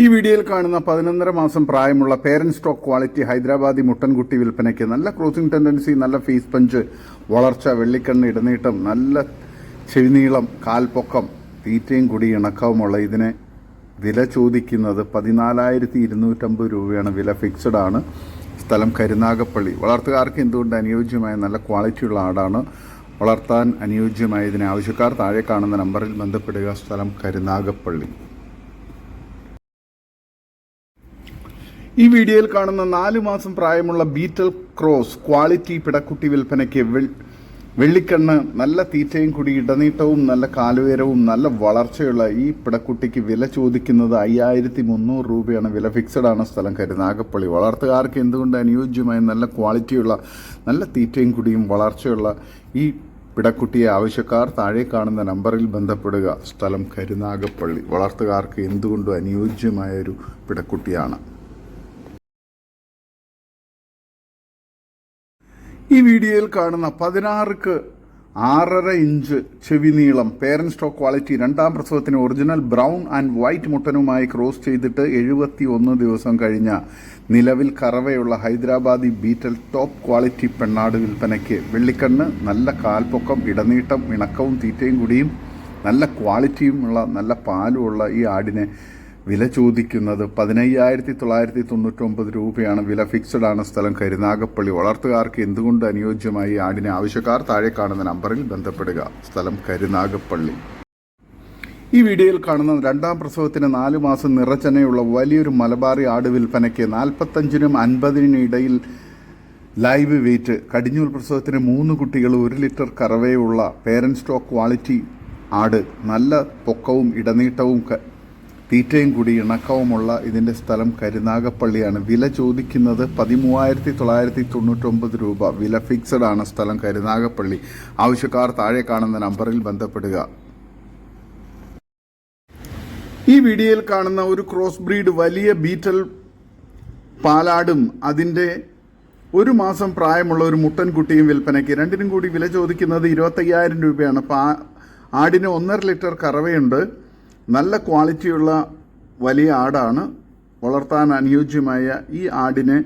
ഈ വീഡിയോയിൽ കാണുന്ന പതിനൊന്നര മാസം പ്രായമുള്ള പേരന്റ് സ്റ്റോക്ക് ക്വാളിറ്റി ഹൈദരാബാദി മുട്ടൻകുട്ടി വിൽപ്പനയ്ക്ക് നല്ല ക്രോസിംഗ് ടെൻഡൻസി നല്ല ഫീസ് പഞ്ച് വളർച്ച വെള്ളിക്കണ്ണ് ഇടനീട്ടം നല്ല ചെവിനീളം കാൽപ്പൊക്കം തീറ്റയും കൂടി ഇണക്കവുമുള്ള ഇതിനെ വില ചോദിക്കുന്നത് പതിനാലായിരത്തി ഇരുന്നൂറ്റമ്പത് രൂപയാണ്. വില ഫിക്സഡ് ആണ്. സ്ഥലം കരുനാഗപ്പള്ളി. വളർത്തുകാർക്ക് എന്തുകൊണ്ട് അനുയോജ്യമായ നല്ല ക്വാളിറ്റിയുള്ള ആടാണ് വളർത്താൻ അനുയോജ്യമായ ഇതിന് ആവശ്യക്കാർ താഴെ കാണുന്ന നമ്പറിൽ ബന്ധപ്പെടുക. സ്ഥലം കരുനാഗപ്പള്ളി. ഈ വീഡിയോയിൽ കാണുന്ന നാലു മാസം പ്രായമുള്ള ബീറ്റൽ ക്രോസ് ക്വാളിറ്റി പിടക്കുട്ടി വിൽപ്പനയ്ക്ക് വെള്ളിക്കണ്ണ് നല്ല തീറ്റയും കൂടി ഇടനീട്ടവും നല്ല കാലുയരവും നല്ല വളർച്ചയുള്ള ഈ പിടക്കുട്ടിക്ക് വില ചോദിക്കുന്നത് അയ്യായിരത്തി മുന്നൂറ് രൂപയാണ്. വില ഫിക്സഡ് ആണ് സ്ഥലം കരുനാഗപ്പള്ളി വളർത്തുകാർക്ക് എന്തുകൊണ്ട് അനുയോജ്യമായ നല്ല ക്വാളിറ്റിയുള്ള നല്ല തീറ്റയും കൂടിയും വളർച്ചയുള്ള ഈ പിടക്കുട്ടിയെ ആവശ്യക്കാർ താഴെ കാണുന്ന നമ്പറിൽ ബന്ധപ്പെടുക. സ്ഥലം കരുനാഗപ്പള്ളി വളർത്തുകാർക്ക് എന്തുകൊണ്ടും അനുയോജ്യമായ ഒരു പിടക്കുട്ടിയാണ്. ഈ വീഡിയോയിൽ കാണുന്ന പതിനാറുക്ക് ആറര ഇഞ്ച് ചെവി നീളം പേരന്റ് സ്റ്റോക്ക് ക്വാളിറ്റി രണ്ടാം പ്രസവത്തിന് ഒറിജിനൽ ബ്രൗൺ ആൻഡ് വൈറ്റ് മുട്ടനുമായി ക്രോസ് ചെയ്തിട്ട് എഴുപത്തി ഒന്ന് ദിവസം കഴിഞ്ഞ നിലവിൽ കറവയുള്ള ഹൈദരാബാദി ബീറ്റൽ ടോപ്പ് ക്വാളിറ്റി പെണ്ണാട് വിൽപ്പനയ്ക്ക് വെള്ളിക്കണ്ണ് നല്ല കാൽപ്പൊക്കം ഇടനീട്ടം ഇണക്കവും തീറ്റയും കൂടിയും നല്ല ക്വാളിറ്റിയുമുള്ള നല്ല പാലുമുള്ള ഈ ആടിനെ വില ചോദിക്കുന്നത് പതിനയ്യായിരത്തി തൊള്ളായിരത്തി തൊണ്ണൂറ്റൊമ്പത് രൂപയാണ്. വില ഫിക്സഡ് ആണ് സ്ഥലം കരുനാഗപ്പള്ളി വളർത്തുകാർക്ക് എന്തുകൊണ്ട് അനുയോജ്യമായി ആടിനെ ആവശ്യക്കാർ താഴെ കാണുന്ന നമ്പറിൽ ബന്ധപ്പെടുക? സ്ഥലം കരുനാഗപ്പള്ളി ഈ വീഡിയോയിൽ കാണുന്ന രണ്ടാം പ്രസവത്തിന് നാലു മാസം നിറച്ചനയുള്ള വലിയൊരു മലബാറി ആട് വിൽപ്പനയ്ക്ക് നാൽപ്പത്തഞ്ചിനും അൻപതിനും ഇടയിൽ ലൈവ് വെയിറ്റ്. കടിഞ്ഞൂൽ പ്രസവത്തിന് മൂന്ന് കുട്ടികൾ ഒരു ലിറ്റർ കറവയുള്ള പേരന്റ് സ്റ്റോക്ക് ക്വാളിറ്റി ആട്. നല്ല പൊക്കവും ഇടനീട്ടവും തീറ്റയും കൂടി ഇണക്കവുമുള്ള ഇതിന്റെ സ്ഥലം കരുനാഗപ്പള്ളിയാണ്. വില ചോദിക്കുന്നത് പതിമൂവായിരത്തി തൊള്ളായിരത്തി തൊണ്ണൂറ്റൊമ്പത് രൂപ. വില ഫിക്സഡ് ആണ് സ്ഥലം കരുനാഗപ്പള്ളി. ആവശ്യക്കാർ താഴെ കാണുന്ന നമ്പറിൽ ബന്ധപ്പെടുക. ഈ വീഡിയോയിൽ കാണുന്ന ഒരു ക്രോസ് ബ്രീഡ് വലിയ ബീറ്റൽ പാലാടും അതിന്റെ ഒരു മാസം പ്രായമുള്ള ഒരു മുട്ടൻകുട്ടിയും വിൽപ്പനയ്ക്ക്. രണ്ടിനും കൂടി വില ചോദിക്കുന്നത് ഇരുപത്തയ്യായിരം രൂപയാണ്. പാ ആടിന് ഒന്നര ലിറ്റർ കറവയുണ്ട്. നല്ല ക്വാളിറ്റിയുള്ള വലിയ ആടാണ്. വളർത്താൻ അനുയോജ്യമായ ഈ ആടിനെ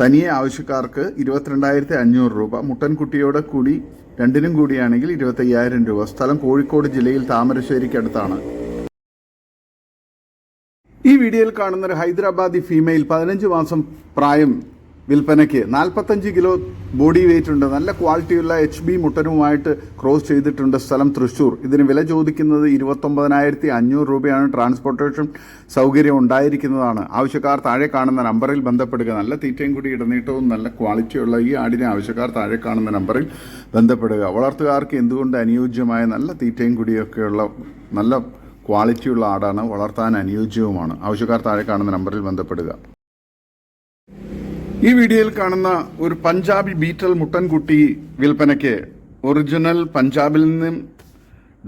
തനിയെ ആവശ്യക്കാർക്ക് ഇരുപത്തിരണ്ടായിരത്തി അഞ്ഞൂറ് രൂപ മുട്ടൻകുട്ടിയോടെ കൂടി രണ്ടിനും കൂടിയാണെങ്കിൽ ഇരുപത്തയ്യായിരം രൂപ. സ്ഥലം കോഴിക്കോട് ജില്ലയിൽ താമരശ്ശേരിക്കടുത്താണ് ഈ വീഡിയോയിൽ കാണുന്ന ഒരു ഹൈദരാബാദി ഫീമെയിൽ പതിനഞ്ച് മാസം പ്രായം വിൽപ്പനയ്ക്ക്. നാൽപ്പത്തഞ്ച് കിലോ ബോഡി വെയിറ്റ് ഉണ്ട്. നല്ല ക്വാളിറ്റിയുള്ള എച്ച് ബി മുട്ടനുമായിട്ട് ക്രോസ് ചെയ്തിട്ടുണ്ട് സ്ഥലം തൃശ്ശൂർ. ഇതിന് വില ചോദിക്കുന്നത് ഇരുപത്തൊമ്പതിനായിരത്തി അഞ്ഞൂറ് രൂപയാണ്. ട്രാൻസ്പോർട്ടേഷൻ സൗകര്യം ഉണ്ടായിരിക്കുന്നതാണ്. ആവശ്യക്കാർ താഴെ കാണുന്ന നമ്പറിൽ ബന്ധപ്പെടുക. നല്ല തീറ്റയും കൂടി ഇടനീട്ടവും നല്ല ക്വാളിറ്റിയുള്ള ഈ ആടിനെ ആവശ്യക്കാർ താഴെ കാണുന്ന നമ്പറിൽ ബന്ധപ്പെടുക. വളർത്തുകാർക്ക് എന്തുകൊണ്ട് അനുയോജ്യമായ നല്ല തീറ്റയും കൂടിയൊക്കെയുള്ള നല്ല ക്വാളിറ്റിയുള്ള ആടാണ് വളർത്താൻ അനുയോജ്യവുമാണ്. ആവശ്യക്കാർ താഴെ കാണുന്ന നമ്പറിൽ ബന്ധപ്പെടുക. ഈ വീഡിയോയിൽ കാണുന്ന ഒരു പഞ്ചാബി ബീറ്റൽ മുട്ടൻകുട്ടി വിൽപ്പനയ്ക്ക് ഒറിജിനൽ പഞ്ചാബിൽ നിന്നും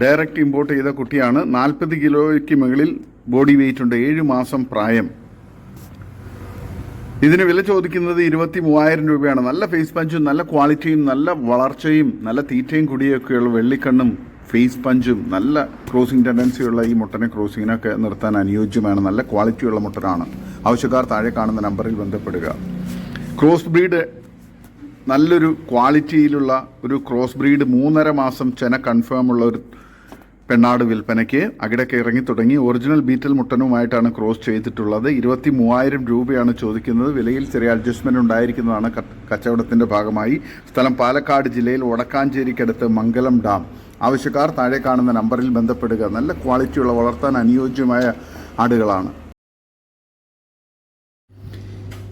ഡയറക്റ്റ് ഇമ്പോർട്ട് ചെയ്ത കുട്ടിയാണ്. നാൽപ്പത് കിലോയ്ക്ക് മുകളിൽ ബോഡി വെയിറ്റ് ഉണ്ട്. ഏഴ് മാസം പ്രായം. ഇതിന് വില ചോദിക്കുന്നത് ഇരുപത്തി മൂവായിരം രൂപയാണ്. നല്ല ഫേസ് പഞ്ചും നല്ല ക്വാളിറ്റിയും നല്ല വളർച്ചയും നല്ല തീറ്റയും കുടിയൊക്കെയുള്ള വെള്ളിക്കണ്ണും ഫേസ് പഞ്ചും നല്ല ക്രോസിംഗ് ടെൻഡൻസിയുള്ള ഈ മുട്ടനെ ക്രോസിങ്ങിനൊക്കെ നിർത്താൻ അനുയോജ്യമാണ്. നല്ല ക്വാളിറ്റിയുള്ള മുട്ടനാണ്. ആവശ്യക്കാർ താഴെ കാണുന്ന നമ്പറിൽ ബന്ധപ്പെടുക. ക്രോസ് ബ്രീഡ് നല്ലൊരു ക്വാളിറ്റിയിലുള്ള ഒരു ക്രോസ് ബ്രീഡ് മൂന്നര മാസം ചെന കൺഫേം ഉള്ള ഒരു പെണ്ണാട് വിൽപ്പനയ്ക്ക് അകിടൊക്കെ ഇറങ്ങി തുടങ്ങി. ഒറിജിനൽ ബീറ്റൽ മുട്ടനുമായിട്ടാണ് ക്രോസ് ചെയ്തിട്ടുള്ളത്. ഇരുപത്തി മൂവായിരം രൂപയാണ് ചോദിക്കുന്നത്. വിലയിൽ ചെറിയ അഡ്ജസ്റ്റ്മെന്റ് ഉണ്ടായിരിക്കുന്നതാണ് കച്ചവടത്തിന്റെ ഭാഗമായി. സ്ഥലം പാലക്കാട് ജില്ലയിൽ വടക്കാഞ്ചേരിക്കടുത്ത് മംഗലം ഡാം. ആവശ്യക്കാർ താഴെ കാണുന്ന നമ്പറിൽ ബന്ധപ്പെടുക. നല്ല ക്വാളിറ്റിയുള്ള വളർത്താൻ അനുയോജ്യമായ ആടുകളാണ്.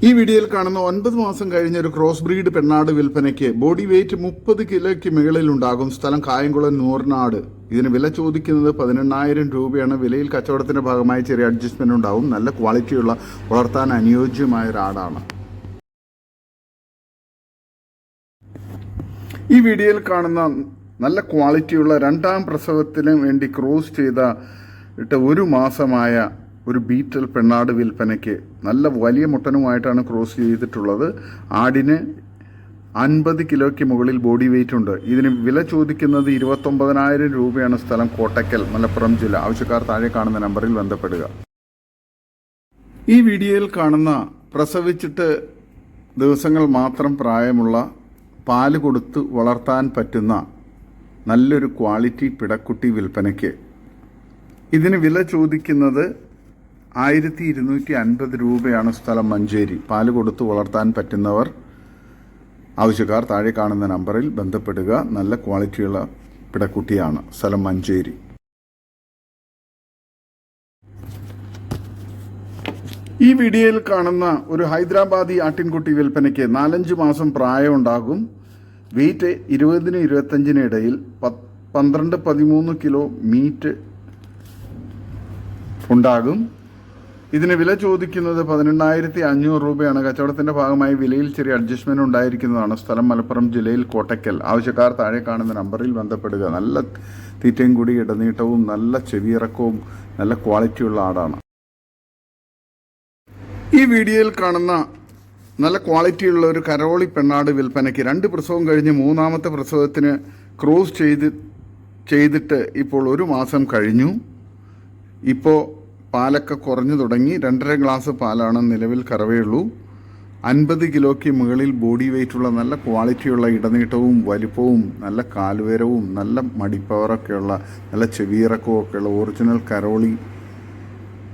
ഈ വീഡിയോയിൽ കാണുന്ന ഒൻപത് മാസം കഴിഞ്ഞ ഒരു ക്രോസ് ബ്രീഡ് പെണ്ണാട് വിൽപ്പനയ്ക്ക് ബോഡി വെയിറ്റ് മുപ്പത് കിലോയ്ക്ക് മുകളിൽ ഉണ്ടാകും. സ്ഥലം കായംകുളം നൂറിനാട് ഇതിന് വില ചോദിക്കുന്നത് പതിനെണ്ണായിരം രൂപയാണ്. വിലയിൽ കച്ചവടത്തിന്റെ ഭാഗമായി ചെറിയ അഡ്ജസ്റ്റ്മെന്റ് ഉണ്ടാവും. നല്ല ക്വാളിറ്റിയുള്ള വളർത്താൻ അനുയോജ്യമായ ഒരാടാണ് ഈ വീഡിയോയിൽ കാണുന്ന നല്ല ക്വാളിറ്റിയുള്ള രണ്ടാം പ്രസവത്തിന് വേണ്ടി ക്രോസ് ചെയ്ത ഒരു മാസമായ ഒരു ബീറ്റൽ പെണ്ണാട് വിൽപ്പനയ്ക്ക് നല്ല വലിയ മുട്ടനുമായിട്ടാണ് ക്രോസ് ചെയ്തിട്ടുള്ളത്. ആടിന് അൻപത് കിലോയ്ക്ക് മുകളിൽ ബോഡി വെയിറ്റ് ഉണ്ട്. ഇതിന് വില ചോദിക്കുന്നത് ഇരുപത്തൊമ്പതിനായിരം രൂപയാണ് സ്ഥലം കോട്ടക്കൽ മലപ്പുറം ജില്ല. ആവശ്യക്കാർ താഴെ കാണുന്ന നമ്പറിൽ ബന്ധപ്പെടുക. ഈ വീഡിയോയിൽ കാണുന്ന പ്രസവിച്ചിട്ട് ദിവസങ്ങൾ മാത്രം പ്രായമുള്ള പാൽ കൊടുത്ത് വളർത്താൻ പറ്റുന്ന നല്ലൊരു ക്വാളിറ്റി പിടക്കുട്ടി വിൽപ്പനയ്ക്ക്. ഇതിന് വില ചോദിക്കുന്നത് ആയിരത്തി ഇരുന്നൂറ്റി അൻപത് രൂപയാണ് സ്ഥലം മഞ്ചേരി. പാൽ കൊടുത്ത് വളർത്താൻ പറ്റുന്നവർ ആവശ്യക്കാർ താഴെ കാണുന്ന നമ്പറിൽ ബന്ധപ്പെടുക. നല്ല ക്വാളിറ്റിയുള്ള പിടക്കുട്ടിയാണ് സ്ഥലം മഞ്ചേരി. ഈ വീഡിയോയിൽ കാണുന്ന ഒരു ഹൈദരാബാദി ആട്ടിൻകുട്ടി വിൽപ്പനയ്ക്ക് നാലഞ്ച് മാസം പ്രായമുണ്ടാകും. വെയിറ്റ് ഇരുപതിന് ഇരുപത്തഞ്ചിന് ഇടയിൽ പന്ത്രണ്ട് പതിമൂന്ന് കിലോ മീറ്റ് ഉണ്ടാകും. ഇതിന് വില ചോദിക്കുന്നത് പതിനെണ്ണായിരത്തി അഞ്ഞൂറ് രൂപയാണ്. കച്ചവടത്തിന്റെ ഭാഗമായി വിലയിൽ ചെറിയ അഡ്ജസ്റ്റ്മെന്റ് ഉണ്ടായിരിക്കുന്നതാണ് സ്ഥലം മലപ്പുറം ജില്ലയിൽ കോട്ടയ്ക്കൽ. ആവശ്യക്കാർ താഴെ കാണുന്ന നമ്പറിൽ ബന്ധപ്പെടുക. നല്ല തീറ്റയും കൂടി ഇടനീട്ടവും നല്ല ചെവിയിറക്കവും നല്ല ക്വാളിറ്റിയുള്ള ആടാണ്. ഈ വീഡിയോയിൽ കാണുന്ന നല്ല ക്വാളിറ്റിയുള്ള ഒരു കരോളി പെണ്ണാട് വിൽപ്പനയ്ക്ക് രണ്ട് പ്രസവം കഴിഞ്ഞ് മൂന്നാമത്തെ പ്രസവത്തിന് ക്രോസ് ചെയ്ത് ചെയ്തിട്ട് ഇപ്പോൾ ഒരു മാസം കഴിഞ്ഞു. ഇപ്പോൾ പാലൊക്കെ കുറഞ്ഞു തുടങ്ങി രണ്ടര ഗ്ലാസ് പാലാണ് നിലവിൽ കറവയുള്ളൂ. അൻപത് കിലോയ്ക്ക് മുകളിൽ ബോഡി വെയിറ്റുള്ള നല്ല ക്വാളിറ്റിയുള്ള ഇടനീട്ടവും വലിപ്പവും നല്ല കാൽവരവും നല്ല മടിപ്പവറൊക്കെയുള്ള നല്ല ചെവിയിറക്കവും ഒക്കെയുള്ള ഒറിജിനൽ കരോളി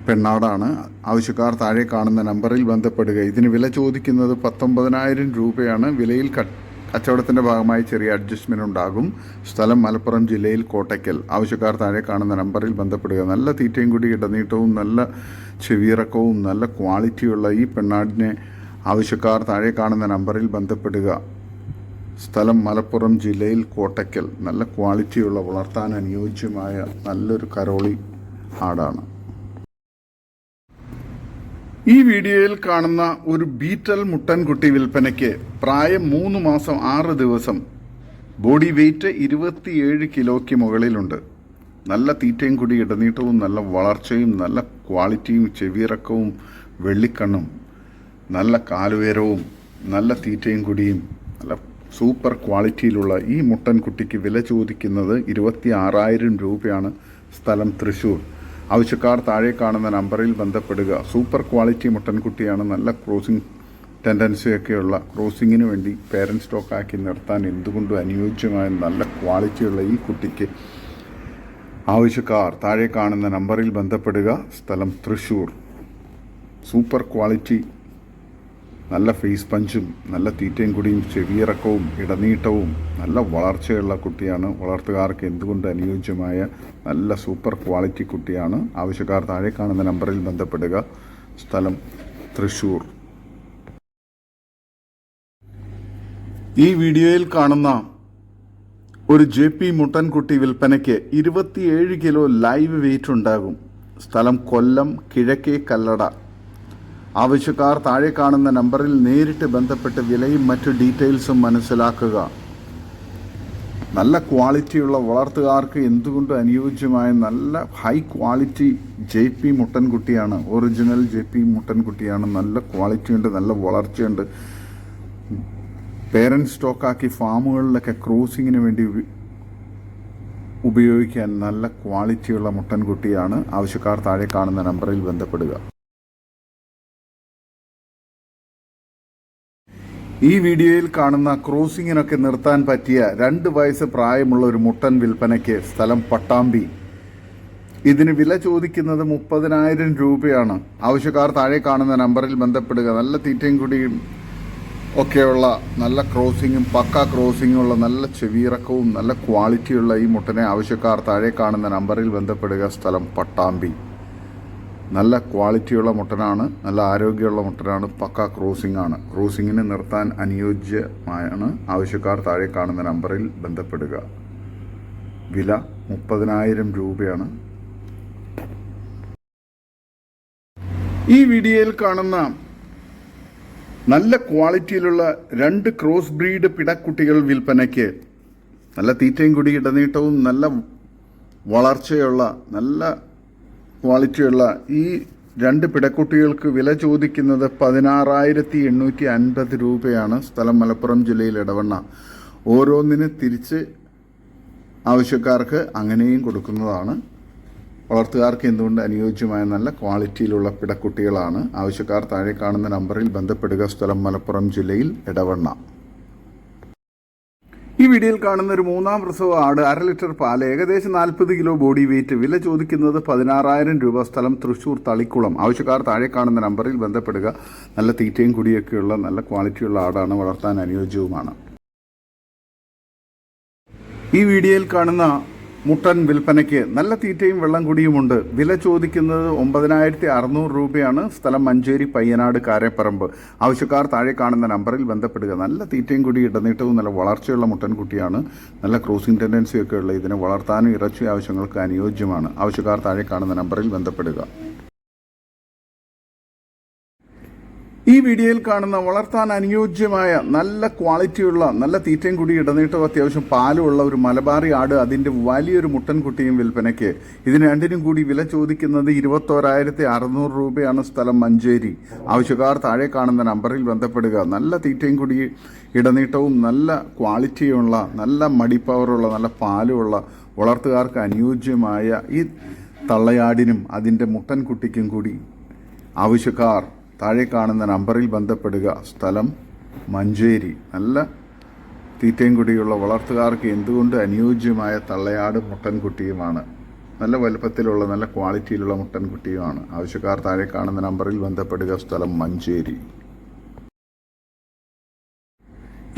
പെണ്ണാടാണ്. ആവശ്യക്കാർ താഴെ കാണുന്ന നമ്പറിൽ ബന്ധപ്പെടുക. ഇതിന് വില ചോദിക്കുന്നത് പത്തൊമ്പതിനായിരം രൂപയാണ്. വിലയിൽ ക- കച്ചവടത്തിന്റെ ഭാഗമായി ചെറിയ അഡ്ജസ്റ്റ്മെന്റ് ഉണ്ടാകും. സ്ഥലം മലപ്പുറം ജില്ലയിൽ കോട്ടയ്ക്കൽ. ആവശ്യക്കാർ താഴെ കാണുന്ന നമ്പറിൽ ബന്ധപ്പെടുക. നല്ല തീറ്റയും കൂടി ഇടനീട്ടവും നല്ല ചെവിയിറക്കവും നല്ല ക്വാളിറ്റിയുള്ള ഈ പെണ്ണാടിനെ ആവശ്യക്കാർ താഴെ കാണുന്ന നമ്പറിൽ ബന്ധപ്പെടുക. സ്ഥലം മലപ്പുറം ജില്ലയിൽ കോട്ടയ്ക്കൽ. നല്ല ക്വാളിറ്റിയുള്ള വളർത്താൻ അനുയോജ്യമായ നല്ലൊരു കരോളി ആടാണ്. ഈ വീഡിയോയിൽ കാണുന്ന ഒരു ബീറ്റൽ മുട്ടൻകുട്ടി വിൽപ്പനയ്ക്ക് പ്രായം മൂന്ന് മാസം ആറ് ദിവസം. ബോഡി വെയ്റ്റ് ഇരുപത്തിയേഴ് കിലോയ്ക്ക് മുകളിലുണ്ട്. നല്ല തീറ്റയും കൂടി ഇടനീട്ടവും നല്ല വളർച്ചയും നല്ല ക്വാളിറ്റിയും ചെവിയിറക്കവും വെള്ളിക്കണ്ണും നല്ല കാലുയരവും നല്ല തീറ്റയും കൂടിയും നല്ല സൂപ്പർ ക്വാളിറ്റിയിലുള്ള ഈ മുട്ടൻകുട്ടിക്ക് വില ചോദിക്കുന്നത് ഇരുപത്തി ആറായിരം രൂപയാണ് സ്ഥലം തൃശ്ശൂർ ആവശ്യക്കാർ താഴെ കാണുന്ന നമ്പറിൽ ബന്ധപ്പെടുക. സൂപ്പർ ക്വാളിറ്റി മുട്ടൻകുട്ടിയാണ് നല്ല ക്രോസിംഗ് ടെൻഡൻസിയൊക്കെയുള്ള ക്രോസിങ്ങിന് വേണ്ടി പേരന്റ് സ്റ്റോക്കാക്കി നിർത്താൻ എന്തുകൊണ്ടും അനുയോജ്യമായ നല്ല ക്വാളിറ്റിയുള്ള ഈ കുട്ടിക്ക് ആവശ്യക്കാർ താഴെ കാണുന്ന നമ്പറിൽ ബന്ധപ്പെടുക. സ്ഥലം തൃശ്ശൂർ സൂപ്പർ ക്വാളിറ്റി നല്ല ഫേസ് പഞ്ചും നല്ല തീറ്റയും കൂടിയും ചെവിയിറക്കവും ഇടനീട്ടവും നല്ല വളർച്ചയുള്ള കുട്ടിയാണ്. വളർത്തുകാർക്ക് എന്തുകൊണ്ട് അനുയോജ്യമായ നല്ല സൂപ്പർ ക്വാളിറ്റി കുട്ടിയാണ്? ആവശ്യക്കാർ താഴെ കാണുന്ന നമ്പറിൽ ബന്ധപ്പെടുക. സ്ഥലം തൃശ്ശൂർ ഈ വീഡിയോയിൽ കാണുന്ന ഒരു ജെ പി മുട്ടൻകുട്ടി വിൽപ്പനയ്ക്ക് ഇരുപത്തിയേഴ് കിലോ ലൈവ് വെയിറ്റ് ഉണ്ടാകും. സ്ഥലം കൊല്ലം കിഴക്കേ കല്ലട. ആവശ്യക്കാർ താഴെ കാണുന്ന നമ്പറിൽ നേരിട്ട് ബന്ധപ്പെട്ട് വിലയും മറ്റു ഡീറ്റെയിൽസും മനസ്സിലാക്കുക. നല്ല ക്വാളിറ്റിയുള്ള വളർത്തുകാർക്ക് എന്തുകൊണ്ട് അനുയോജ്യമായ നല്ല ഹൈ ക്വാളിറ്റി ജെ പി മുട്ടൻകുട്ടിയാണ് ഒറിജിനൽ ജെ പി മുട്ടൻകുട്ടിയാണ് നല്ല ക്വാളിറ്റി ഉണ്ട് നല്ല വളർച്ചയുണ്ട്. പേരന്റ് സ്റ്റോക്കാക്കി ഫാമുകളിലൊക്കെ ക്രോസിങ്ങിന് വേണ്ടി ഉപയോഗിക്കാൻ നല്ല ക്വാളിറ്റിയുള്ള മുട്ടൻകുട്ടിയാണ് ആവശ്യക്കാർ താഴെ കാണുന്ന നമ്പറിൽ ബന്ധപ്പെടുക. ഈ വീഡിയോയിൽ കാണുന്ന ക്രോസിങ്ങിനൊക്കെ നിർത്താൻ പറ്റിയ രണ്ട് വയസ്സ് പ്രായമുള്ള ഒരു മുട്ടൻ വിൽപ്പനയ്ക്ക് സ്ഥലം പട്ടാമ്പി. ഇതിന് വില ചോദിക്കുന്നത് മുപ്പതിനായിരം രൂപയാണ്. ആവശ്യക്കാർ താഴെ കാണുന്ന നമ്പറിൽ ബന്ധപ്പെടുക. നല്ല തീറ്റയും കുടിയും ഒക്കെയുള്ള നല്ല ക്രോസിങ്ങും പക്ക ക്രോസിങ്ങും ഉള്ള നല്ല ചെവിയിറക്കവും നല്ല ക്വാളിറ്റിയുള്ള ഈ മുട്ടനെ ആവശ്യക്കാർ താഴെ കാണുന്ന നമ്പറിൽ ബന്ധപ്പെടുക. സ്ഥലം പട്ടാമ്പി. നല്ല ക്വാളിറ്റിയുള്ള മുട്ടനാണ് നല്ല ആരോഗ്യമുള്ള മുട്ടനാണ് പക്ക ക്രോസിംഗ് ആണ്. ക്രോസിങ്ങിന് നിർത്താൻ അനുയോജ്യമായാണ് ആവശ്യക്കാർ താഴെ കാണുന്ന നമ്പറിൽ ബന്ധപ്പെടുക. വില മുപ്പതിനായിരം രൂപയാണ്. ഈ വീഡിയോയിൽ കാണുന്ന നല്ല ക്വാളിറ്റിയിലുള്ള രണ്ട് ക്രോസ് ബ്രീഡ് പിടക്കുട്ടികൾ വിൽപ്പനയ്ക്ക് നല്ല തീറ്റയും കുടി ഇടനീട്ടവും നല്ല വളർച്ചയുള്ള നല്ല ക്വാളിറ്റിയുള്ള ഈ രണ്ട് പിടക്കുട്ടികൾക്ക് വില ചോദിക്കുന്നത് പതിനാറായിരത്തി എണ്ണൂറ്റി അൻപത് രൂപയാണ് സ്ഥലം മലപ്പുറം ജില്ലയിൽ ഇടവണ്ണ. ഓരോന്നിന് തിരിച്ച് ആവശ്യക്കാർക്ക് അങ്ങനെയും കൊടുക്കുന്നതാണ്. വളർത്തുകാർക്ക് എന്തുകൊണ്ട് അനുയോജ്യമായ നല്ല ക്വാളിറ്റിയിലുള്ള പിടക്കുട്ടികളാണ്? ആവശ്യക്കാർ താഴെ കാണുന്ന നമ്പറിൽ ബന്ധപ്പെടുക. സ്ഥലം മലപ്പുറം ജില്ലയിൽ ഇടവണ്ണ. ഈ വീഡിയോയിൽ കാണുന്ന ഒരു മൂന്നാം പ്രസവ ആട് അര ലിറ്റർ പാൽ ഏകദേശം നാൽപ്പത് കിലോ ബോഡി വെയിറ്റ് വില ചോദിക്കുന്നത് പതിനാറായിരം രൂപ സ്ഥലം തൃശ്ശൂർ തളിക്കുളം. ആവശ്യക്കാർ താഴെ കാണുന്ന നമ്പറിൽ ബന്ധപ്പെടുക. നല്ല തീറ്റയും കുടിയൊക്കെയുള്ള നല്ല ക്വാളിറ്റിയുള്ള ആടാണ് വളർത്താൻ അനുയോജ്യവുമാണ്. ഈ വീഡിയോയിൽ കാണുന്ന മുട്ടൻ വിൽപ്പനയ്ക്ക് നല്ല തീറ്റയും വെള്ളം കുടിയുമുണ്ട്. വില ചോദിക്കുന്നത് ഒമ്പതിനായിരത്തി അറുന്നൂറ് രൂപയാണ്. സ്ഥലം മഞ്ചേരി പയ്യനാട് കാരപ്പറമ്പ്. ആവശ്യക്കാർ താഴെ കാണുന്ന നമ്പറിൽ ബന്ധപ്പെടുക. നല്ല തീറ്റയും കുടി ഇടനീട്ടവും നല്ല വളർച്ചയുള്ള മുട്ടൻ കുട്ടിയാണ്. നല്ല ക്രോസിംഗ് ടെൻഡൻസിയൊക്കെ ഉള്ള ഇതിനെ വളർത്താനും ഇറച്ചി ആവശ്യങ്ങൾക്ക് അനുയോജ്യമാണ്. ആവശ്യക്കാർ താഴെ കാണുന്ന നമ്പറിൽ ബന്ധപ്പെടുക. ഈ വീഡിയോയിൽ കാണുന്ന വളർത്താൻ അനുയോജ്യമായ നല്ല ക്വാളിറ്റിയുള്ള നല്ല തീറ്റയും കൂടി ഇടനീട്ടവും അത്യാവശ്യം പാലുമുള്ള ഒരു മലബാറി ആട് അതിന്റെ വലിയൊരു മുട്ടൻകുട്ടിയും വിൽപ്പനയ്ക്ക്. ഇതിന് രണ്ടിനും കൂടി വില ചോദിക്കുന്നത് ഇരുപത്തോരായിരത്തി അറുന്നൂറ് രൂപയാണ് സ്ഥലം മഞ്ചേരി. ആവശ്യക്കാർ താഴെ കാണുന്ന നമ്പറിൽ ബന്ധപ്പെടുക. നല്ല തീറ്റയും കൂടി ഇടനീട്ടവും നല്ല ക്വാളിറ്റിയുള്ള നല്ല മടിപ്പവറുള്ള നല്ല പാലുമുള്ള വളർത്തുകാർക്ക് അനുയോജ്യമായ ഈ തള്ളയാടിനും അതിന്റെ മുട്ടൻകുട്ടിക്കും കൂടി ആവശ്യക്കാർ താഴെ കാണുന്ന നമ്പറിൽ ബന്ധപ്പെടുക. സ്ഥലം മഞ്ചേരി. നല്ല തീറ്റയും കുടിയുള്ള വളർത്തുകാർക്ക് എന്തുകൊണ്ട് അനുയോജ്യമായ തള്ളയാട് മുട്ടൻകുട്ടിയുമാണ്? നല്ല വലുപ്പത്തിലുള്ള നല്ല ക്വാളിറ്റിയിലുള്ള മുട്ടൻകുട്ടിയുമാണ്. ആവശ്യക്കാർ താഴെ കാണുന്ന നമ്പറിൽ ബന്ധപ്പെടുക. സ്ഥലം മഞ്ചേരി.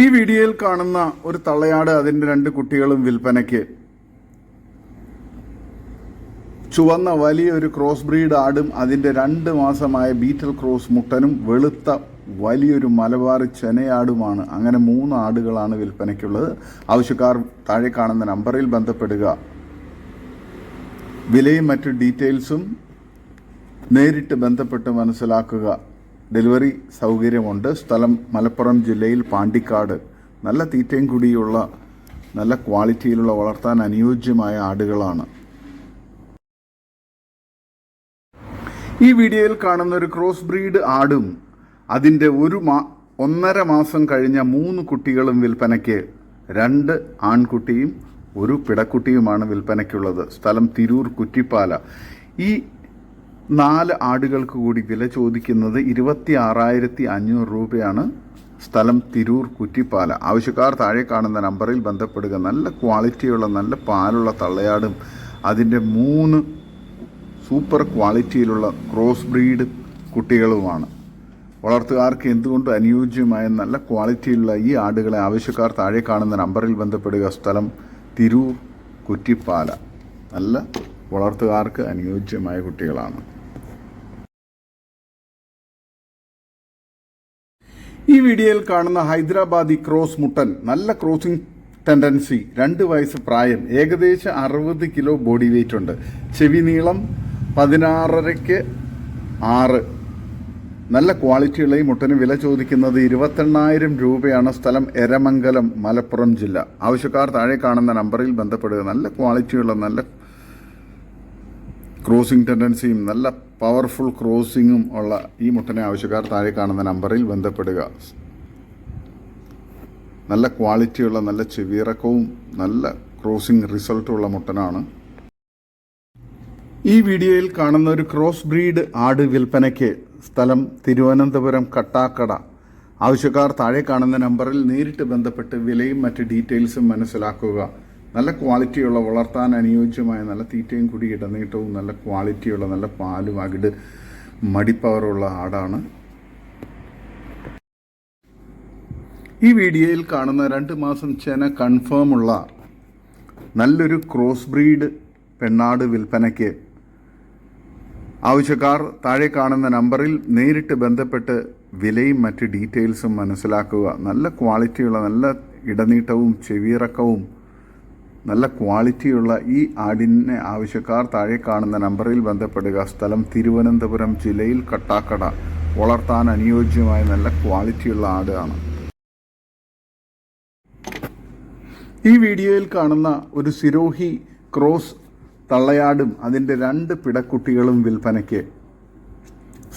ഈ വീഡിയോയിൽ കാണുന്ന ഒരു തള്ളയാട് അതിന്റെ രണ്ട് കുട്ടികളും വിൽപ്പനയ്ക്ക് ചുവന്ന വലിയൊരു ക്രോസ് ബ്രീഡ് ആടും അതിന്റെ രണ്ട് മാസമായ ബീറ്റൽ ക്രോസ് മുട്ടനും വെളുത്ത വലിയൊരു മലബാർ ചെനയാടുമാണ്. അങ്ങനെ മൂന്ന് ആടുകളാണ് വിൽപ്പനയ്ക്കുള്ളത്. ആവശ്യക്കാർ താഴെ കാണുന്ന നമ്പറിൽ ബന്ധപ്പെടുക. വിലയും മറ്റു ഡീറ്റെയിൽസും നേരിട്ട് ബന്ധപ്പെട്ട് മനസ്സിലാക്കുക. ഡെലിവറി സൗകര്യമുണ്ട്. സ്ഥലം മലപ്പുറം ജില്ലയിൽ പാണ്ടിക്കാട്. നല്ല തീറ്റയും കൂടിയുള്ള നല്ല ക്വാളിറ്റിയിലുള്ള വളർത്താൻ അനുയോജ്യമായ ആടുകളാണ്. ഈ വീഡിയോയിൽ കാണുന്ന ഒരു ക്രോസ് ബ്രീഡ് ആടും അതിന്റെ ഒരു മാ ഒന്നര മാസം കഴിഞ്ഞ മൂന്ന് കുട്ടികളും വിൽപ്പനയ്ക്ക് രണ്ട് ആൺകുട്ടിയും ഒരു പിടക്കുട്ടിയുമാണ് വിൽപ്പനയ്ക്കുള്ളത്. സ്ഥലം തിരൂർ കുറ്റിപ്പാല. ഈ നാല് ആടുകൾക്ക് കൂടി വില ചോദിക്കുന്നത് ഇരുപത്തി ആറായിരത്തി അഞ്ഞൂറ് രൂപയാണ്. സ്ഥലം തിരൂർ കുറ്റിപ്പാല. ആവശ്യക്കാർ താഴെ കാണുന്ന നമ്പറിൽ ബന്ധപ്പെടുക. നല്ല ക്വാളിറ്റിയുള്ള നല്ല പാലുള്ള തള്ളയാടും അതിന്റെ മൂന്ന് സൂപ്പർ ക്വാളിറ്റിയിലുള്ള ക്രോസ് ബ്രീഡ് കുട്ടികളുമാണ്. വളർത്തുകാർക്ക് എന്തുകൊണ്ട് അനുയോജ്യമായ നല്ല ക്വാളിറ്റിയിലുള്ള ഈ ആടുകളെ ആവശ്യക്കാർ താഴെ കാണുന്ന നമ്പറിൽ ബന്ധപ്പെടുക? സ്ഥലം തിരൂർ കുറ്റിപ്പാല. നല്ല വളർത്തുകാർക്ക് അനുയോജ്യമായ കുട്ടികളാണ്. ഈ വീഡിയോയിൽ കാണുന്ന ഹൈദരാബാദി ക്രോസ് മുട്ടൻ. നല്ല ക്രോസിംഗ് ടെൻഡൻസി. രണ്ട് വയസ്സ് പ്രായം. ഏകദേശം അറുപത് കിലോ ബോഡി വെയിറ്റ് ഉണ്ട്. ചെവി നീളം പതിനാറരയ്ക്ക് ആറ്. നല്ല ക്വാളിറ്റിയുള്ള ഈ മുട്ടന് വില ചോദിക്കുന്നത് ഇരുപത്തെണ്ണായിരം രൂപയാണ്. സ്ഥലം എരമംഗലം മലപ്പുറം ജില്ല. ആവശ്യക്കാർ താഴെ കാണുന്ന നമ്പറിൽ ബന്ധപ്പെടുക. നല്ല ക്വാളിറ്റിയുള്ള നല്ല ക്രോസിംഗ് ടെൻഡൻസിയും നല്ല പവർഫുൾ ക്രോസിങ്ങും ഉള്ള ഈ മുട്ടനെ ആവശ്യക്കാർ താഴെ കാണുന്ന നമ്പറിൽ ബന്ധപ്പെടുക. നല്ല ക്വാളിറ്റിയുള്ള നല്ല ചെവിയിറക്കവും നല്ല ക്രോസിംഗ് റിസൾട്ടുള്ള മുട്ടനാണ്. ഈ വീഡിയോയിൽ കാണുന്ന ഒരു ക്രോസ് ബ്രീഡ് ആട് വിൽപ്പനയ്ക്ക് സ്ഥലം തിരുവനന്തപുരം കട്ടാക്കട. ആവശ്യക്കാർ താഴെ കാണുന്ന നമ്പറിൽ നേരിട്ട് ബന്ധപ്പെട്ട് വിലയും മറ്റ് ഡീറ്റെയിൽസും മനസ്സിലാക്കുക. നല്ല ക്വാളിറ്റിയുള്ള വളർത്താൻ അനുയോജ്യമായ നല്ല തീറ്റയും കൂടി ഇടനീട്ടവും നല്ല ക്വാളിറ്റിയുള്ള നല്ല പാലും അകിട് മടിപ്പവറുള്ള ആടാണ്. ഈ വീഡിയോയിൽ കാണുന്ന രണ്ട് മാസം ചെന കൺഫേം ഉള്ള നല്ലൊരു ക്രോസ് ബ്രീഡ് പെണ്ണാട് വിൽപ്പനയ്ക്ക് ആവശ്യക്കാർ താഴെ കാണുന്ന നമ്പറിൽ നേരിട്ട് ബന്ധപ്പെട്ട് വിലയും മറ്റ് ഡീറ്റെയിൽസും മനസ്സിലാക്കുക. നല്ല ക്വാളിറ്റിയുള്ള നല്ല ഇടനീട്ടവും ചെവിയിറക്കവും നല്ല ക്വാളിറ്റിയുള്ള ഈ ആടിനെ ആവശ്യക്കാർ താഴെ കാണുന്ന നമ്പറിൽ ബന്ധപ്പെടുക. സ്ഥലം തിരുവനന്തപുരം ജില്ലയിൽ കട്ടാക്കട. വളർത്താൻ അനുയോജ്യമായ നല്ല ക്വാളിറ്റിയുള്ള ആടാണ്. ഈ വീഡിയോയിൽ കാണുന്ന ഒരു സിരോഹി ക്രോസ് തള്ളയാടും അതിന്റെ രണ്ട് പിടക്കുട്ടികളും വിൽപ്പനയ്ക്ക്.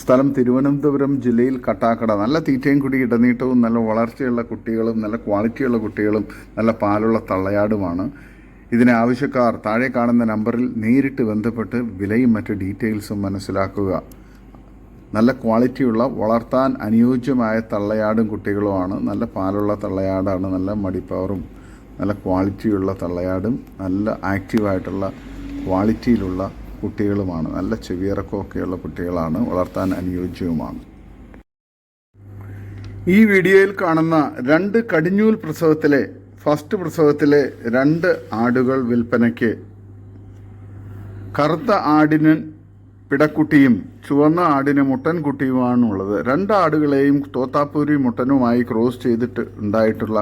സ്ഥലം തിരുവനന്തപുരം ജില്ലയിൽ കട്ടാക്കട. നല്ല തീറ്റയും കുടി ഇടനീട്ടവും നല്ല വളർച്ചയുള്ള കുട്ടികളും നല്ല ക്വാളിറ്റിയുള്ള കുട്ടികളും നല്ല പാലുള്ള തള്ളയാടുമാണ്. ഇതിന് ആവശ്യക്കാർ താഴെ കാണുന്ന നമ്പറിൽ നേരിട്ട് ബന്ധപ്പെട്ട് വിലയും മറ്റ് ഡീറ്റെയിൽസും മനസ്സിലാക്കുക. നല്ല ക്വാളിറ്റിയുള്ള വളർത്താൻ അനുയോജ്യമായ തള്ളയാടും കുട്ടികളുമാണ്. നല്ല പാലുള്ള തള്ളയാടാണ് നല്ല മടിപ്പവറും നല്ല ക്വാളിറ്റിയുള്ള തള്ളയാടും നല്ല ആക്റ്റീവായിട്ടുള്ള ക്വാളിറ്റിയിലുള്ള കുട്ടികളുമാണ്. നല്ല ചെവിയിറക്കമൊക്കെയുള്ള കുട്ടികളാണ് വളർത്താൻ അനുയോജ്യവുമാണ്. ഈ വീഡിയോയിൽ കാണുന്ന രണ്ട് കടിഞ്ഞൂൽ പ്രസവത്തിലെ ഫസ്റ്റ് പ്രസവത്തിലെ രണ്ട് ആടുകൾ വിൽപ്പനയ്ക്ക് കറുത്ത ആടിന് പിടക്കുട്ടിയും ചുവന്ന ആടിന് മുട്ടൻകുട്ടിയുമാണുള്ളത്. രണ്ട് ആടുകളെയും തോത്താപ്പൂരി മുട്ടനുമായി ക്രോസ് ചെയ്തിട്ട് ഉണ്ടായിട്ടുള്ള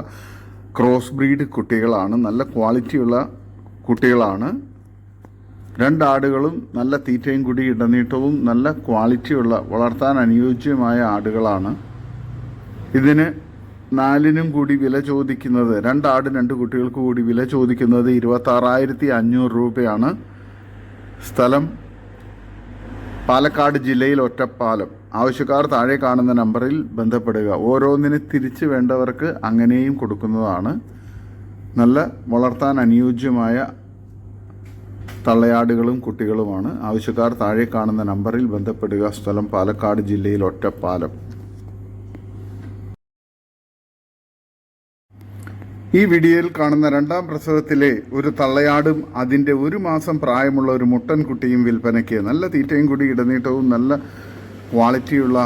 ക്രോസ് ബ്രീഡ് കുട്ടികളാണ്. നല്ല ക്വാളിറ്റിയുള്ള കുട്ടികളാണ്. രണ്ടാടുകളും നല്ല തീറ്റയും കൂടി ഇടനീട്ടവും നല്ല ക്വാളിറ്റിയുള്ള വളർത്താൻ അനുയോജ്യമായ ആടുകളാണ്. ഇതിന് നാലിനും കൂടി വില ചോദിക്കുന്നത് രണ്ടാട് രണ്ട് കുട്ടികൾക്ക് കൂടി വില ചോദിക്കുന്നത് ഇരുപത്താറായിരത്തി അഞ്ഞൂറ് രൂപയാണ്. സ്ഥലം പാലക്കാട് ജില്ലയിൽ ഒറ്റപ്പാലം. ആവശ്യക്കാർ താഴെ കാണുന്ന നമ്പറിൽ ബന്ധപ്പെടുക. ഓരോന്നിന് തിരിച്ച് വേണ്ടവർക്ക് അങ്ങനെയും കൊടുക്കുന്നതാണ്. നല്ല വളർത്താൻ അനുയോജ്യമായ തള്ളയാടുകളും കുട്ടികളുമാണ്. ആവശ്യക്കാർ താഴെ കാണുന്ന നമ്പറിൽ ബന്ധപ്പെടുക. സ്ഥലം പാലക്കാട് ജില്ലയിൽ ഒറ്റപ്പാലം. ഈ വീഡിയോയിൽ കാണുന്ന രണ്ടാം പ്രസവത്തിലെ ഒരു തള്ളയാടും അതിന്റെ ഒരു മാസം പ്രായമുള്ള ഒരു മുട്ടൻ കുട്ടിയും വിൽപ്പനയ്ക്ക് നല്ല തീറ്റയും കൂടി ഇടനീട്ടവും നല്ല ക്വാളിറ്റിയുള്ള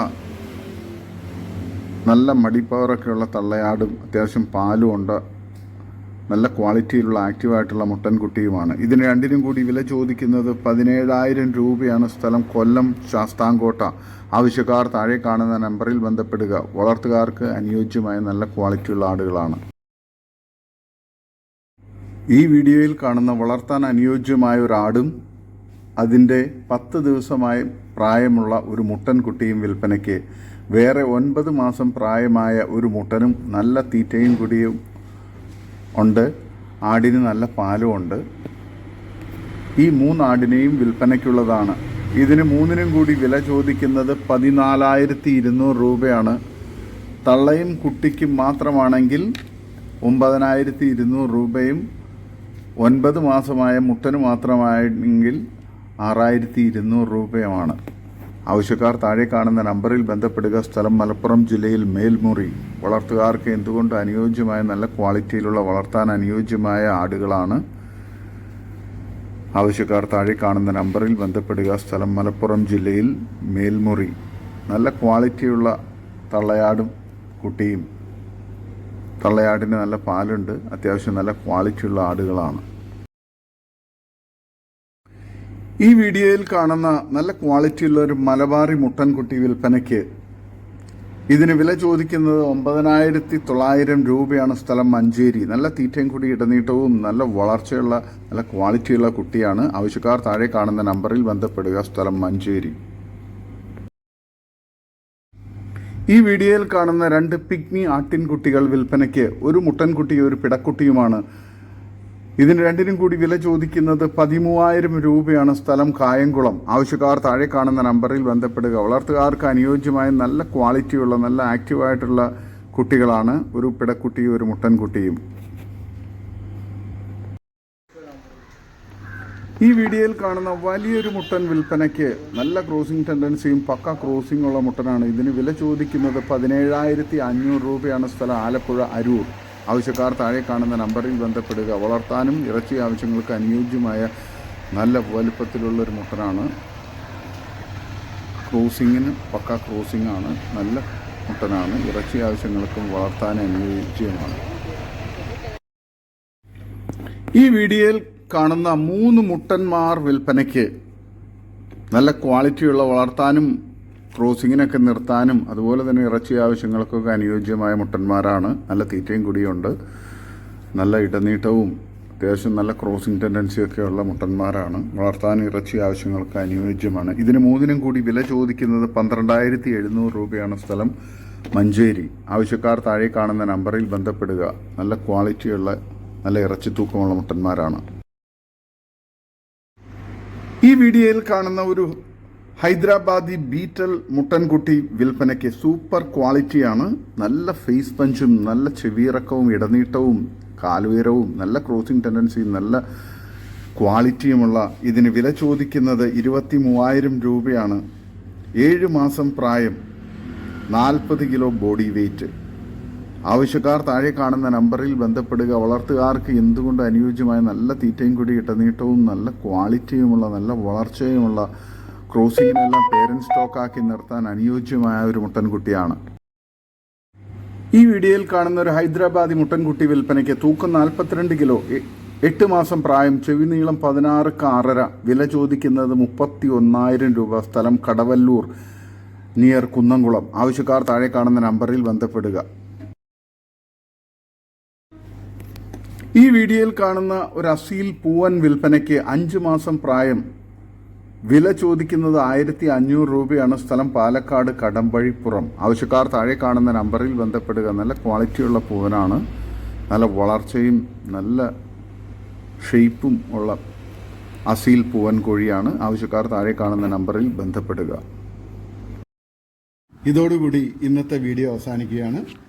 നല്ല മടിപ്പവറൊക്കെയുള്ള തള്ളയാടും അത്യാവശ്യം പാലും ഉണ്ട്. നല്ല ക്വാളിറ്റിയിലുള്ള ആക്റ്റീവായിട്ടുള്ള മുട്ടൻകുട്ടിയുമാണ് ഇതിന് രണ്ടിനും കൂടി വില ചോദിക്കുന്നത് പതിനേഴായിരം രൂപയാണ് സ്ഥലം കൊല്ലം ശാസ്താംകോട്ട. ആവശ്യക്കാർ താഴെ കാണുന്ന നമ്പറിൽ ബന്ധപ്പെടുക. വളർത്തുകാർക്ക് അനുയോജ്യമായ നല്ല ക്വാളിറ്റിയുള്ള ആടുകളാണ്. ഈ വീഡിയോയിൽ കാണുന്ന വളർത്താൻ അനുയോജ്യമായ ഒരു ആടും അതിന്റെ പത്ത് ദിവസമായി പ്രായമുള്ള ഒരു മുട്ടൻകുട്ടിയും വിൽപ്പനയ്ക്ക്. വേറെ ഒൻപത് മാസം പ്രായമായ ഒരു മുട്ടനും നല്ല തീറ്റയും കുടിയും ഉണ്ട്. ആടിന് നല്ല പാലും ഉണ്ട്. ഈ മൂന്നാടിനെയും വിൽപ്പനയ്ക്കുള്ളതാണ്. ഇതിന് മൂന്നിനും കൂടി വില ചോദിക്കുന്നത് പതിനാലായിരത്തി ഇരുന്നൂറ് രൂപയാണ്. തള്ളയും കുട്ടിക്കും മാത്രമാണെങ്കിൽ ഒമ്പതിനായിരത്തി ഇരുന്നൂറ് രൂപയും ഒൻപത് മാസമായ മുട്ടന് മാത്രമായെങ്കിൽ ആറായിരത്തി ഇരുന്നൂറ് രൂപയുമാണ്. ആവശ്യക്കാർ താഴെ കാണുന്ന നമ്പറിൽ ബന്ധപ്പെടുക സ്ഥലം മലപ്പുറം ജില്ലയിൽ മേൽമുറി. വളർത്തുകാർക്ക് എന്തുകൊണ്ട് അനുയോജ്യമായ നല്ല ക്വാളിറ്റിയിലുള്ള വളർത്താൻ അനുയോജ്യമായ ആടുകളാണ്? ആവശ്യക്കാർ താഴെ കാണുന്ന നമ്പറിൽ ബന്ധപ്പെടുക സ്ഥലം മലപ്പുറം ജില്ലയിൽ മേൽമുറി. നല്ല ക്വാളിറ്റിയുള്ള തള്ളയാടും കുട്ടിയും. തള്ളയാടിന് നല്ല പാലുണ്ട്. അത്യാവശ്യം നല്ല ക്വാളിറ്റിയുള്ള ആടുകളാണ്. ഈ വീഡിയോയിൽ കാണുന്ന നല്ല ക്വാളിറ്റിയുള്ള ഒരു മലബാറി മുട്ടൻകുട്ടി വിൽപ്പനയ്ക്ക് ഇതിന് വില ചോദിക്കുന്നത് ഒമ്പതിനായിരത്തി തൊള്ളായിരം രൂപയാണ് സ്ഥലം മഞ്ചേരി. നല്ല തീറ്റയും കൂടി ഇടനീട്ടവും നല്ല വളർച്ചയുള്ള നല്ല ക്വാളിറ്റിയുള്ള കുട്ടിയാണ്. ആവശ്യക്കാർ താഴെ കാണുന്ന നമ്പറിൽ ബന്ധപ്പെടുക. സ്ഥലം മഞ്ചേരി. ഈ വീഡിയോയിൽ കാണുന്ന രണ്ട് പിഗ്മി ആട്ടിൻകുട്ടികൾ വിൽപ്പനയ്ക്ക് ഒരു മുട്ടൻകുട്ടിയും ഒരു പിടക്കുട്ടിയുമാണ് ഇതിന് രണ്ടിനും കൂടി വില ചോദിക്കുന്നത് പതിമൂവായിരം രൂപയാണ് സ്ഥലം കായംകുളം. ആവശ്യക്കാർ താഴെ കാണുന്ന നമ്പറിൽ ബന്ധപ്പെടുക. വളർത്തുകാർക്ക് അനുയോജ്യമായ നല്ല ക്വാളിറ്റിയുള്ള നല്ല ആക്റ്റീവായിട്ടുള്ള കുട്ടികളാണ് ഒരു പിടക്കുട്ടിയും ഒരു മുട്ടൻകുട്ടിയും. ഈ വീഡിയോയിൽ കാണുന്ന വലിയൊരു മുട്ടൻ വിൽപ്പനയ്ക്ക് നല്ല ക്രോസിംഗ് ടെൻഡൻസിയും പക്ക ക്രോസിംഗ് ഉള്ള മുട്ടനാണ്. ഇതിന് വില ചോദിക്കുന്നത് പതിനേഴായിരത്തി അഞ്ഞൂറ് രൂപയാണ് സ്ഥലം ആലപ്പുഴ അരൂർ. ആവശ്യക്കാർ താഴെ കാണുന്ന നമ്പറിൽ ബന്ധപ്പെടുക. വളർത്താനും ഇറച്ചി ആവശ്യങ്ങൾക്ക് അനുയോജ്യമായ നല്ല വലുപ്പത്തിലുള്ള ഒരു മുട്ടനാണ്. ക്രൂസിങ്ങിന് പക്ക ക്രൂസിംഗ് ആണ് നല്ല മുട്ടനാണ്. ഇറച്ചി ആവശ്യങ്ങൾക്കും വളർത്താൻ അനുയോജ്യമാണ്. ഈ വീഡിയോയിൽ കാണുന്ന മൂന്ന് മുട്ടന്മാർ വിൽപ്പനയ്ക്ക് നല്ല ക്വാളിറ്റിയുള്ള വളർത്താനും ക്രോസിങ്ങിനൊക്കെ നിർത്താനും അതുപോലെ തന്നെ ഇറച്ചി ആവശ്യങ്ങൾക്കൊക്കെ അനുയോജ്യമായ മുട്ടന്മാരാണ്. നല്ല തീറ്റയും കൂടിയുണ്ട്. നല്ല ഇടനീട്ടവും അത്യാവശ്യം നല്ല ക്രോസിംഗ് ടെൻഡൻസിയൊക്കെ ഉള്ള മുട്ടന്മാരാണ്. വളർത്താൻ ഇറച്ചി ആവശ്യങ്ങൾക്ക് അനുയോജ്യമാണ്. ഇതിന് മൂന്നിനും കൂടി വില ചോദിക്കുന്നത് പന്ത്രണ്ടായിരത്തി എഴുന്നൂറ് രൂപയാണ് സ്ഥലം. മഞ്ചേരി. ആവശ്യക്കാർ താഴെ കാണുന്ന നമ്പറിൽ ബന്ധപ്പെടുക. നല്ല ക്വാളിറ്റിയുള്ള നല്ല ഇറച്ചി തൂക്കമുള്ള മുട്ടന്മാരാണ്. ഈ വീഡിയോയിൽ കാണുന്ന ഒരു ഹൈദരാബാദി ബീറ്റൽ മുട്ടൻകുട്ടി വിൽപ്പനയ്ക്ക് സൂപ്പർ ക്വാളിറ്റിയാണ്. നല്ല ഫേസ് പഞ്ചും നല്ല ചെവിയിറക്കവും ഇടനീട്ടവും കാലുയരവും നല്ല ക്രോസിംഗ് ടെൻഡൻസിയും നല്ല ക്വാളിറ്റിയുമുള്ള ഇതിന് വില ചോദിക്കുന്നത് ഇരുപത്തി മൂവായിരം രൂപയാണ്. ഏഴ് മാസം പ്രായം നാൽപ്പത് കിലോ ബോഡി വെയ്റ്റ്. ആവശ്യക്കാർ താഴെ കാണുന്ന നമ്പറിൽ ബന്ധപ്പെടുക. വളർത്തുകാർക്ക് എന്തുകൊണ്ട് അനുയോജ്യമായ നല്ല തീറ്റയും കൂടി ഇട്ടനീട്ടവും നല്ല ക്വാളിറ്റിയുമുള്ള നല്ല വളർച്ചയുമുള്ള ക്രോസിങ്ങിനെല്ലാം സ്റ്റോക്ക് സ്റ്റോക്കാക്കി നിർത്താൻ അനുയോജ്യമായ ഒരു മുട്ടൻകുട്ടിയാണ്. ഈ വീഡിയോയിൽ കാണുന്ന ഒരു ഹൈദരാബാദി മുട്ടൻകുട്ടി വിൽപ്പനയ്ക്ക് തൂക്കം നാൽപ്പത്തിരണ്ട് കിലോ എട്ട് മാസം പ്രായം ചെവി നീളം പതിനാറ് കാറര വില ചോദിക്കുന്നത് മുപ്പത്തി ഒന്നായിരം രൂപ സ്ഥലം കടവല്ലൂർ നിയർ കുന്നംകുളം. ആവശ്യക്കാർ താഴെ കാണുന്ന നമ്പറിൽ ബന്ധപ്പെടുക. ഈ വീഡിയോയിൽ കാണുന്ന ഒരു അസീൽ പൂവൻ വിൽപ്പനയ്ക്ക് അഞ്ച് മാസം പ്രായം വില ചോദിക്കുന്നത് ആയിരത്തി അഞ്ഞൂറ് രൂപയാണ് സ്ഥലം പാലക്കാട് കടമ്പഴിപ്പുറം. ആവശ്യക്കാർ താഴെ കാണുന്ന നമ്പറിൽ ബന്ധപ്പെടുക. നല്ല ക്വാളിറ്റിയുള്ള പൂവനാണ്. നല്ല വളർച്ചയും നല്ല ഷെയ്പ്പും ഉള്ള അസീൽ പൂവൻ കോഴിയാണ്. ആവശ്യക്കാർ താഴെ കാണുന്ന നമ്പറിൽ ബന്ധപ്പെടുക. ഇതോടുകൂടി ഇന്നത്തെ വീഡിയോ അവസാനിക്കുകയാണ്.